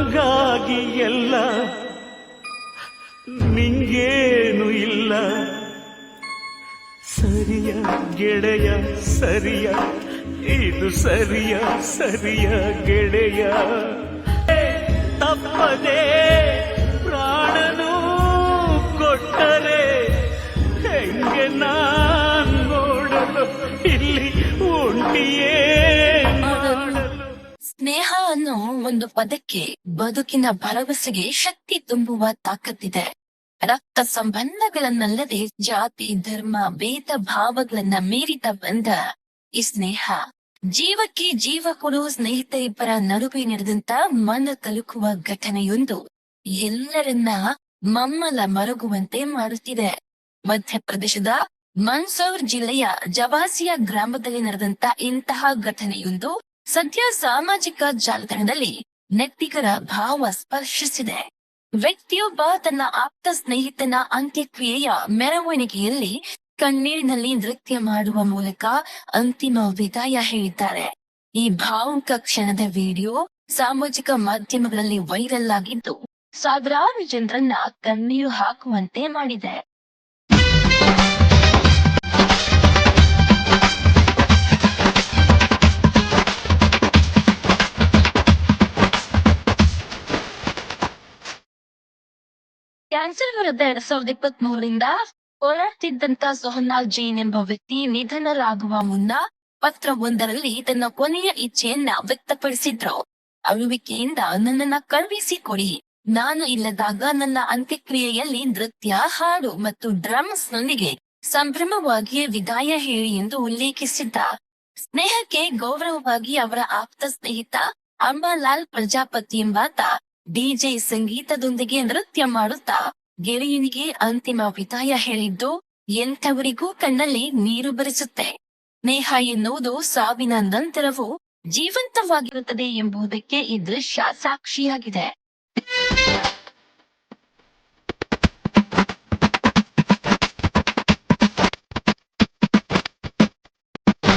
ನಂಗಾಗಿ ಎಲ್ಲ ನಿಂಗೇನು ಇಲ್ಲ. ಸರಿಯ ಗೆಳೆಯ ಸರಿಯ ಇದು ಸರಿಯ ಸರಿಯ ಗೆಳೆಯ. ತಪ್ಪದೇ ಪ್ರಾಣ ಒಂದು ಪದಕ್ಕೆ ಬದುಕಿನ ಭರವಸೆಗೆ ಶಕ್ತಿ ತುಂಬುವ ತಾಕತ್ತಿದೆ. ರಕ್ತ ಸಂಬಂಧಗಳನ್ನಲ್ಲದೆ ಜಾತಿ, ಧರ್ಮ, ಭೇದ ಭಾವಗಳನ್ನ ಮೀರಿದ ಬಂದ ಈ ಸ್ನೇಹ, ಜೀವಕ್ಕೆ ಜೀವ ಕೊಡುವ ಸ್ನೇಹಿತ ಇಬ್ಬರ ನಡುವೆ ನಡೆದಂತ ಮನ ತಲುಕುವ ಘಟನೆಯೊಂದು ಎಲ್ಲರನ್ನ ಮಮ್ಮಲ ಮರುಗುವಂತೆ ಮಾಡುತ್ತಿದೆ. ಮಧ್ಯಪ್ರದೇಶದ ಮನ್ಸೌರ್ ಜಿಲ್ಲೆಯ ಜವಾಸಿಯಾ ಗ್ರಾಮದಲ್ಲಿ ನಡೆದಂತ ಇಂತಹ ಘಟನೆಯೊಂದು ಸದ್ಯ ಸಾಮಾಜಿಕ ಜಾಲತಾಣದಲ್ಲಿ ನೆಟ್ಟಿಗರ ಭಾವ ಸ್ಪರ್ಶಿಸಿದೆ. ವ್ಯಕ್ತಿಯೊಬ್ಬ ತನ್ನ ಆಪ್ತ ಸ್ನೇಹಿತನ ಅಂತ್ಯಕ್ರಿಯೆಯ ಮೆರವಣಿಗೆಯಲ್ಲಿ ಕಣ್ಣೀರಿನಲ್ಲಿ ನೃತ್ಯ ಮಾಡುವ ಮೂಲಕ ಅಂತಿಮ ವಿದಾಯ ಹೇಳಿದ್ದಾರೆ. ಈ ಭಾವುಕ ಕ್ಷಣದ ವಿಡಿಯೋ ಸಾಮಾಜಿಕ ಮಾಧ್ಯಮಗಳಲ್ಲಿ ವೈರಲ್ ಆಗಿದ್ದು, ಸಾವಿರಾರು ಜನರನ್ನ ಕಣ್ಣೀರು ಹಾಕುವಂತೆ ಮಾಡಿದೆ. ಕ್ಯಾನ್ಸರ್ ವಿರುದ್ಧ ಎರಡ್ ಸಾವಿರದ ಇಪ್ಪತ್ತ್ ಮೂರಿಂದ ಹೋರಾಡ್ತಿದ್ದಂತ ಸೋಹನಾಲ್ ಜೈನ್ ಎಂಬ ವ್ಯಕ್ತಿ ನಿಧನರಾಗುವ ಮುನ್ನ ಪತ್ರವೊಂದರಲ್ಲಿ ತನ್ನ ಕೊನೆಯ ಇಚ್ಛೆಯನ್ನ ವ್ಯಕ್ತಪಡಿಸಿದ್ರು. ಅಳುವಿಕೆಯಿಂದ ನನ್ನನ್ನ ಕಳುಹಿಸಿ ಕೊಡಿ ನಾನು ಇಲ್ಲದಾಗ ನನ್ನ ಅಂತ್ಯಕ್ರಿಯೆಯಲ್ಲಿ ನೃತ್ಯ, ಹಾಡು ಮತ್ತು ಡ್ರಮ್ಸ್ ನೊಂದಿಗೆ ಸಂಭ್ರಮವಾಗಿ ವಿದಾಯ ಹೇಳಿ ಎಂದು ಉಲ್ಲೇಖಿಸಿದ್ದ. ಸ್ನೇಹಕ್ಕೆ ಗೌರವವಾಗಿ ಅವರ ಆಪ್ತ ಸ್ನೇಹಿತ ಅಂಬಾಲಾಲ್ ಪ್ರಜಾಪತಿ ಎಂಬಾತ ಡಿಜೆ ಸಂಗೀತದೊಂದಿಗೆ ನೃತ್ಯ ಮಾಡುತ್ತಾ ಗೆಳೆಯನಿಗೆ ಅಂತಿಮ ವಿದಾಯ ಹೇಳಿದ್ದು, ಎಂಥವರಿಗೂ ಕಣ್ಣಲ್ಲಿ ನೀರು ಬರಿಸುತ್ತೆ. ಸ್ನೇಹ ಎನ್ನುವುದು ಸಾವಿನ ನಂತರವೂ ಜೀವಂತವಾಗಿರುತ್ತದೆ ಎಂಬುದಕ್ಕೆ ಈ ದೃಶ್ಯ ಸಾಕ್ಷಿಯಾಗಿದೆ.